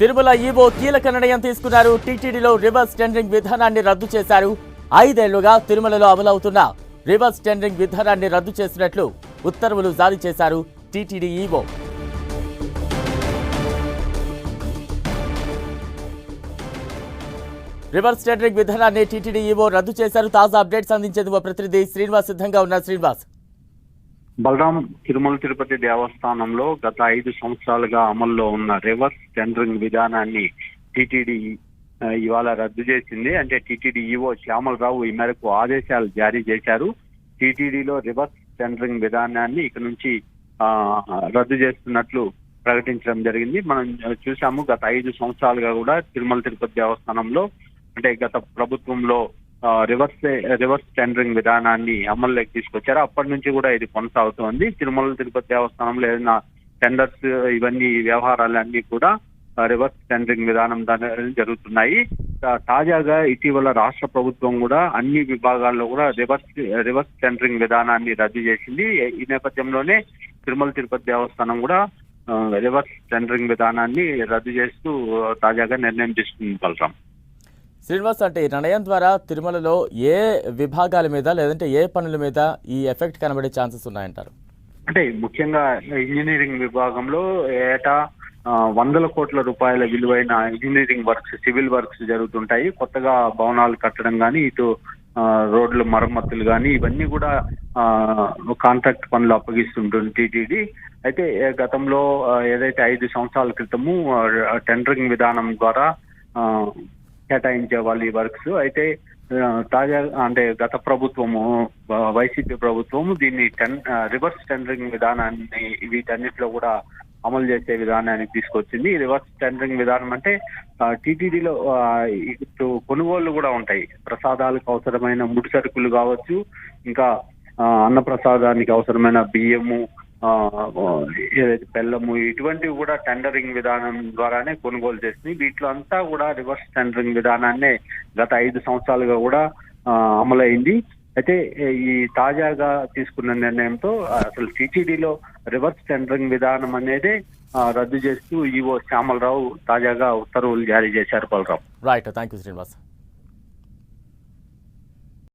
Tirumala EO కీలక నిర్ణయం తీసుకున్నారు. టీటీడీలో రివర్స్ టెండరింగ్ విధానాన్ని రద్దు చేశారు. ఐదేళ్ళుగా తిరుమలలో అమలవుతున్న రివర్స్ టెండరింగ్ విధానాన్ని రద్దు చేసినట్లు ఉత్తర్వులు జారీ చేశారు టీటీడీ ఈవో. రివర్స్ టెండరింగ్ విధానాన్ని టీటీడీ ఈవో రద్దు చేశారు. తాజా అప్డేట్స్ అందించేందుకు ప్రతినిధి శ్రీనివాస్ సిద్ధంగా ఉన్నారు శ్రీనివాస్. బలరాం తిరుమల తిరుపతి దేవస్థానంలో గత ఐదు సంవత్సరాలుగా అమల్లో ఉన్న రివర్స్ టెండరింగ్ విధానాన్ని టిటిడి ఇవాళ రద్దు చేసింది. అంటే టీటీడీ ఈవో శ్యామలరావు ఈ మేరకు ఆదేశాలు జారీ చేశారు. టిటిడిలో రివర్స్ టెండరింగ్ విధానాన్ని ఇక నుంచి రద్దు చేస్తున్నట్లు ప్రకటించడం జరిగింది. మనం చూసాము గత ఐదు సంవత్సరాలుగా కూడా తిరుమల తిరుపతి దేవస్థానంలో అంటే గత ప్రభుత్వంలో రివర్స్ రివర్స్ టెండరింగ్ విధానాన్ని అమల్లోకి తీసుకొచ్చారు. అప్పటి నుంచి కూడా ఇది కొనసాగుతోంది. తిరుమల తిరుపతి దేవస్థానంలో ఏదైనా టెండర్స్ ఇవన్నీ వ్యవహారాలన్నీ కూడా రివర్స్ టెండరింగ్ విధానం దాని జరుగుతున్నాయి. తాజాగా ఇటీవల రాష్ట్ర ప్రభుత్వం కూడా అన్ని విభాగాల్లో కూడా రివర్స్ రివర్స్ టెండరింగ్ విధానాన్ని రద్దు చేసింది. ఈ నేపథ్యంలోనే తిరుమల తిరుపతి దేవస్థానం కూడా రివర్స్ టెండరింగ్ విధానాన్ని రద్దు చేస్తూ తాజాగా నిర్ణయం తీసుకుంది బలరాం. శ్రీనివాస్ అంటే ఈ నిర్ణయం ద్వారా తిరుమలలో ఏ విభాగాల మీద లేదంటే ఏ పనుల మీద ఈ ఎఫెక్ట్ కనబడే ఛాన్సెస్ ఉన్నాయంటారు? అంటే ముఖ్యంగా ఇంజనీరింగ్ విభాగంలో ఏటా వందల కోట్ల రూపాయల విలువైన ఇంజనీరింగ్ వర్క్స్ సివిల్ వర్క్స్ జరుగుతుంటాయి. కొత్తగా భవనాలు కట్టడం కానీ ఇటు రోడ్ల మరమ్మతులు కానీ ఇవన్నీ కూడా కాంట్రాక్ట్ పనులు అప్పగిస్తుంటుంది టీటీడీ. అయితే గతంలో ఏదైతే ఐదు సంవత్సరాల క్రితము టెండరింగ్ విధానం ద్వారా కేటాయించే వాళ్ళు ఈ వర్క్స్. అయితే తాజా అంటే గత ప్రభుత్వము వైసీపీ ప్రభుత్వము దీన్ని టెన్ రివర్స్ టెండరింగ్ విధానాన్ని వీటన్నిటిలో కూడా అమలు చేసే విధానానికి తీసుకొచ్చింది. ఈ రివర్స్ టెండరింగ్ విధానం అంటే టీటీడీలో ఇటు కొనుగోళ్ళు కూడా ఉంటాయి. ప్రసాదాలకు అవసరమైన ముడి సరుకులు కావచ్చు ఇంకా అన్న ప్రసాదానికి అవసరమైన బియ్యము ఏదైతే బెల్లము ఇటువంటివి కూడా టెండరింగ్ విధానం ద్వారానే కొనుగోలు చేసింది. వీటిలో అంతా కూడా రివర్స్ టెండరింగ్ విధానాన్నే గత ఐదు సంవత్సరాలుగా కూడా అమలైంది. అయితే ఈ తాజాగా తీసుకున్న నిర్ణయంతో అసలు టీటీడీలో రివర్స్ టెండరింగ్ విధానం అనేది రద్దు చేస్తూ ఈవో శ్యామలరావు తాజాగా ఉత్తర్వులు జారీ చేశారు Balaram. Right thank you Srinivas